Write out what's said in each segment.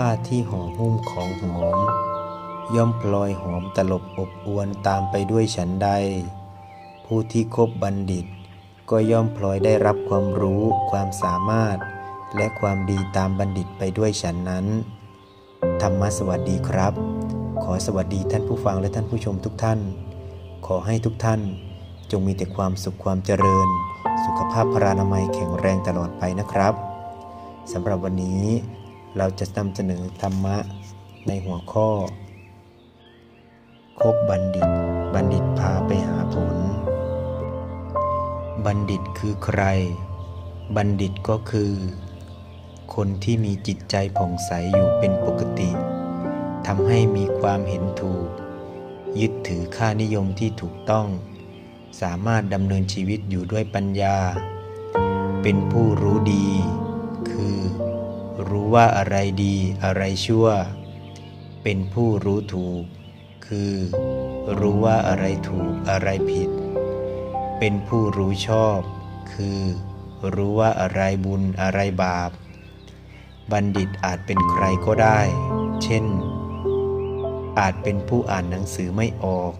ผ้าที่ห่อหุ้มของหอม ย่อมพลอยหอมตลบอบอวนตามไปด้วยฉันใด ผู้ที่คบบัณฑิต ก็ย่อมพลอยได้รับความรู้ ความสามารถ และความดีตามบัณฑิตไปด้วยฉันนั้น ธรรมสวัสดีครับ ขอสวัสดีท่านผู้ฟังและท่านผู้ชมทุกท่าน ขอให้ทุกท่านจงมีแต่ความสุขความเจริญ สุขภาพพรานามัยแข็งแรงตลอดไปนะครับสำหรับวันนี้ เราจะนำเสนอธรรมะในหัวข้อ คบบัณฑิต บัณฑิตพาไปหาผล บัณฑิตคือใคร บัณฑิตก็คือ คนที่มีจิตใจผ่องใสอยู่เป็นปกติทำให้มีความเห็นถูก ยึดถือค่านิยมที่ถูกต้อง สามารถดำเนินชีวิตอยู่ด้วยปัญญา เป็นผู้รู้ดี คือ รู้ว่าอะไรดีอะไรชั่ว เป็นผู้รู้ถูก คือ รู้ว่าอะไรถูกอะไรผิด เป็นผู้รู้ชอบ คือ รู้ว่าอะไรบุญอะไรบาป บัณฑิตอาจเป็นใครก็ได้ เช่น อาจเป็นผู้อ่านหนังสือไม่ออก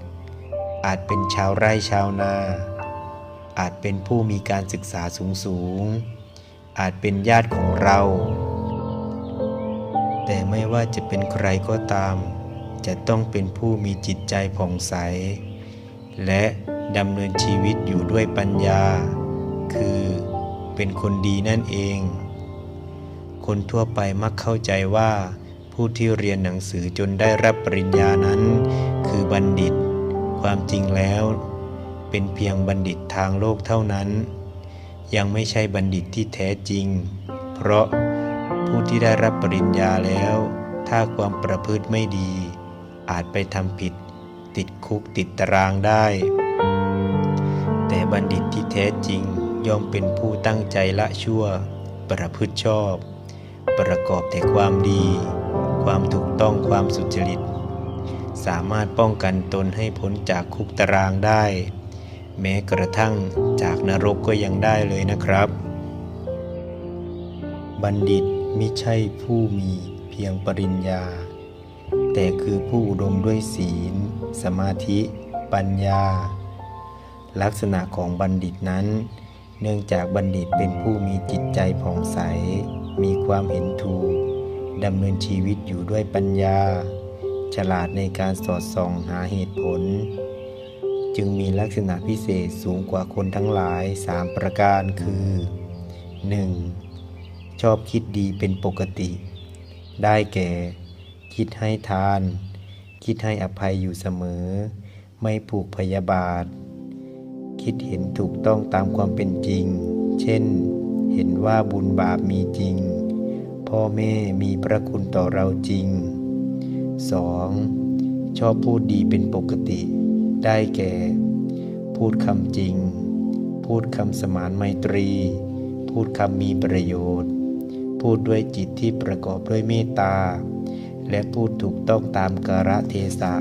อาจเป็นชาวไร่ชาวนาอาจเป็นผู้มีการศึกษาสูงสูง อาจเป็นญาติของเรา ไม่ว่าจะเป็นใครก็ตาม จะต้องเป็นผู้มีจิตใจผ่องใส และดำเนินชีวิตอยู่ด้วยปัญญา คือเป็นคนดีนั่นเอง คนทั่วไปมักเข้าใจว่า ผู้ที่เรียนหนังสือจนได้รับปริญญานั้น คือบัณฑิต ความจริงแล้ว เป็นเพียงบัณฑิตทางโลกเท่านั้น ยังไม่ใช่บัณฑิตที่แท้จริง เพราะ ผู้ที่ได้รับปริญญาแล้ว ถ้าความประพฤติไม่ดี อาจไปทำผิด ติดคุกติดตารางได้ แต่บัณฑิตที่แท้จริงย่อมเป็นผู้ตั้งใจละชั่ว ประพฤติชอบ ประกอบแต่ความดี ความถูกต้องความสุจริต สามารถป้องกันตนให้พ้นจากคุกตารางได้ แม้กระทั่งจากนรกก็ยังได้เลยนะครับ บัณฑิต มิใช่ผู้มีเพียงปริญญา แต่คือผู้อุดมด้วยศีล สมาธิ ปัญญา ลักษณะของบัณฑิตนั้น เนื่องจากบัณฑิตเป็นผู้มีจิตใจผ่องใส มีความเห็นถูกดำเนินชีวิตอยู่ด้วยปัญญา ฉลาดในการสอดส่องหาเหตุผล จึงมีลักษณะพิเศษสูงกว่าคนทั้งหลายสามประการคือ 1. ชอบคิดดีเป็นปกติ ได้แก่ คิดให้ทาน คิดให้อภัยอยู่เสมอ ไม่ผูกพยาบาท คิดเห็นถูกต้องตามความเป็นจริง เช่น เห็นว่าบุญบาปมีจริง พ่อแม่มีพระคุณต่อเราจริง 2. ชอบพูดดีเป็นปกติ ได้แก่ พูดคำจริง พูดคำสมานไมตรี พูดคำมีประโยชน์ พูดด้วยจิตที่ประกอบด้วยเมตตา และพูดถูกต้องตามกาลเทศะ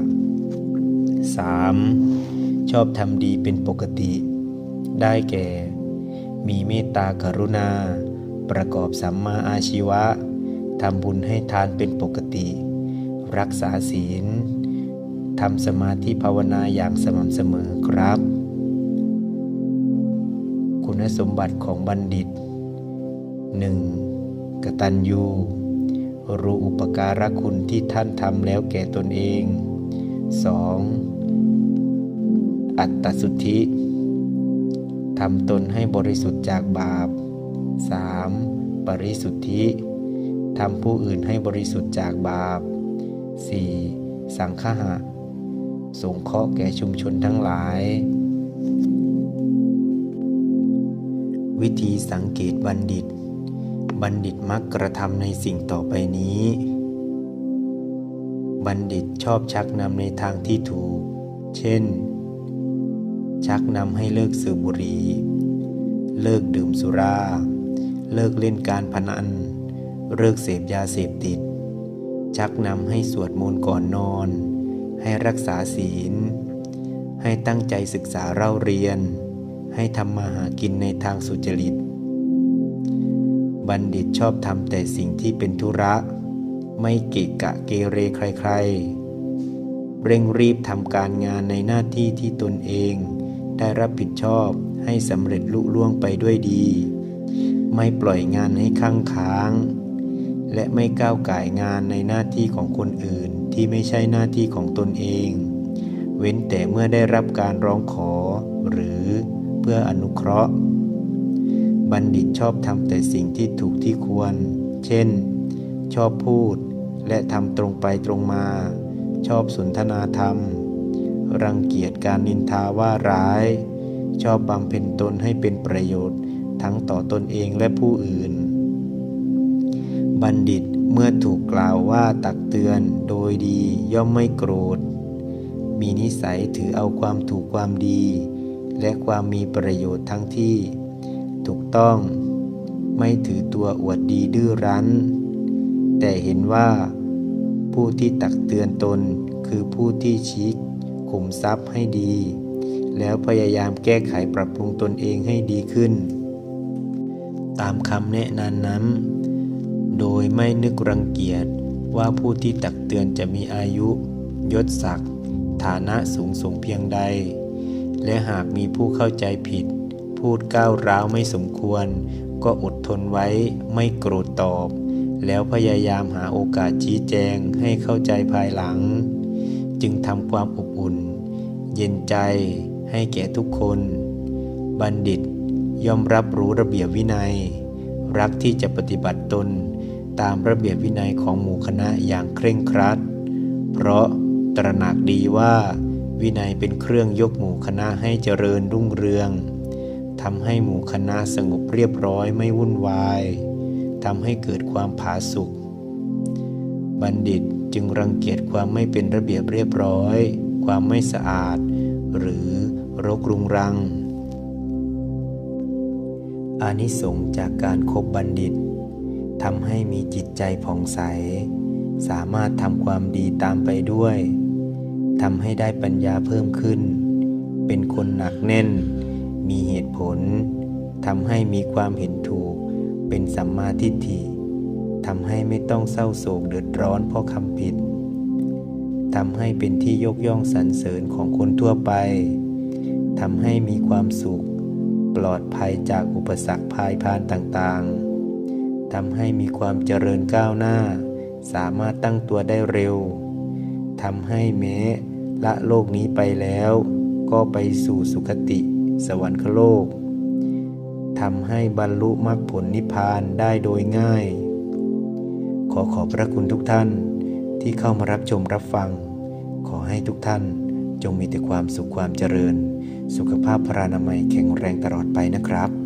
3. ชอบทำดีเป็นปกติ ได้แก่ มีเมตตากรุณา ประกอบสัมมาอาชีวะทำบุญให้ทานเป็นปกติ รักษาศีลทำสมาธิภาวนาอย่างสม่ำเสมอครับ คุณสมบัติของบัณฑิต 1. กตัญญูรู้อุปการะคุณที่ท่านทำแล้วแก่ตนเอง 2. อัตตสุทธิทำตนให้บริสุทธิ์จากบาป 3. ปริสุทธิทำผู้อื่นให้บริสุทธิ์จากบาป 4. สังฆะสงเคราะห์แก่ชุมชนทั้งหลาย วิธีสังเกตบัณฑิต บัณฑิตมักกระทำในสิ่งต่อไปนี้ บัณฑิตชอบชักนำในทางที่ถูก เช่น ชักนำให้เลิกสูบบุหรี่เลิกดื่มสุรา เลิกเล่นการพนัน เลิกเสพยาเสพติด ชักนำให้สวดมนต์ก่อนนอน ให้รักษาศีล ให้ตั้งใจศึกษาเล่าเรียน ให้ทำมาหากินในทางสุจริต บัณฑิตชอบทำแต่สิ่งที่เป็นธุระ ไม่เกะกะเกเรใครๆ เร่งรีบทำการงานในหน้าที่ที่ตนเอง ได้รับผิดชอบให้สำเร็จลุล่วงไปด้วยดี ไม่ปล่อยงานให้ค้างค้าง และไม่ก้าวก่ายงานในหน้าที่ของคนอื่นที่ไม่ใช่หน้าที่ของตนเอง เว้นแต่เมื่อได้รับการร้องขอ หรือเพื่ออนุเคราะห์ บัณฑิตชอบทำแต่สิ่งที่ถูกที่ควร เช่น ชอบพูดและทำตรงไปตรงมา ชอบสนทนาธรรม รังเกียจการนินทาว่าร้าย ชอบบำเพ็ญตนให้เป็นประโยชน์ทั้งต่อตนเองและผู้อื่น บัณฑิตเมื่อถูกกล่าวว่าตักเตือนโดยดีย่อมไม่โกรธ มีนิสัยถือเอาความถูกความดี และความมีประโยชน์ทั้งที่ ถูกต้อง ไม่ถือตัวอวดดีดื้อรั้น แต่เห็นว่า ผู้ที่ตักเตือนตนคือผู้ที่ชี้ขุมทรัพย์ให้ดี แล้วพยายามแก้ไขปรับปรุงตนเองให้ดีขึ้น ตามคำแนะนำนั้น โดยไม่นึกรังเกียจว่าผู้ที่ตักเตือนจะมีอายุ ยศศักดิ์ฐานะสูงส่งเพียงใด และหากมีผู้เข้าใจผิด พูดก้าวร้าวไม่สมควร ก็อดทนไว้ไม่โกรธตอบ แล้วพยายามหาโอกาสชี้แจงให้เข้าใจภายหลัง จึงทำความอบอุ่น เย็นใจให้แก่ทุกคน บัณฑิตย่อมรับรู้ระเบียบวินัย รักที่จะปฏิบัติตนตามระเบียบวินัยของหมู่คณะอย่างเคร่งครัด เพราะตระหนักดีว่า วินัยเป็นเครื่องยกหมู่คณะให้เจริญรุ่งเรือง ทำให้หมู่คณะสงบเรียบร้อยไม่วุ่นวายทำให้เกิดความผาสุกบัณฑิตจึงรังเกียจความไม่เป็นระเบียบเรียบร้อย ความไม่สะอาด หรือรกรุงรัง อานิสงส์จากการครบบัณฑิตทำให้มีจิตใจผ่องใส สามารถทำความดีตามไปด้วยทำให้ได้ปัญญาเพิ่มขึ้น เป็นคนหนักแน่น มีเหตุผลทำให้มีความเห็นถูก เป็นสัมมาทิฏฐิทำให้ไม่ต้องเศร้าโศกเดือดร้อนเพราะคำผิดทำให้เป็นที่ยกย่องสรรเสริญของคนทั่วไปทำให้มีความสุข ปลอดภัยจากอุปสรรคภายพานต่างๆทำให้มีความเจริญก้าวหน้า สามารถตั้งตัวได้เร็วทำให้แม้ละโลกนี้ไปแล้ว ก็ไปสู่สุคติ สวรรคโลกทำให้บรรลุมรรคผลนิพพานได้โดยง่าย ขอขอบพระคุณทุกท่านที่เข้ามารับชมรับฟัง ขอให้ทุกท่านจงมีแต่ความสุขความเจริญ สุขภาพพรานามัยแข็งแรงตลอดไปนะครับ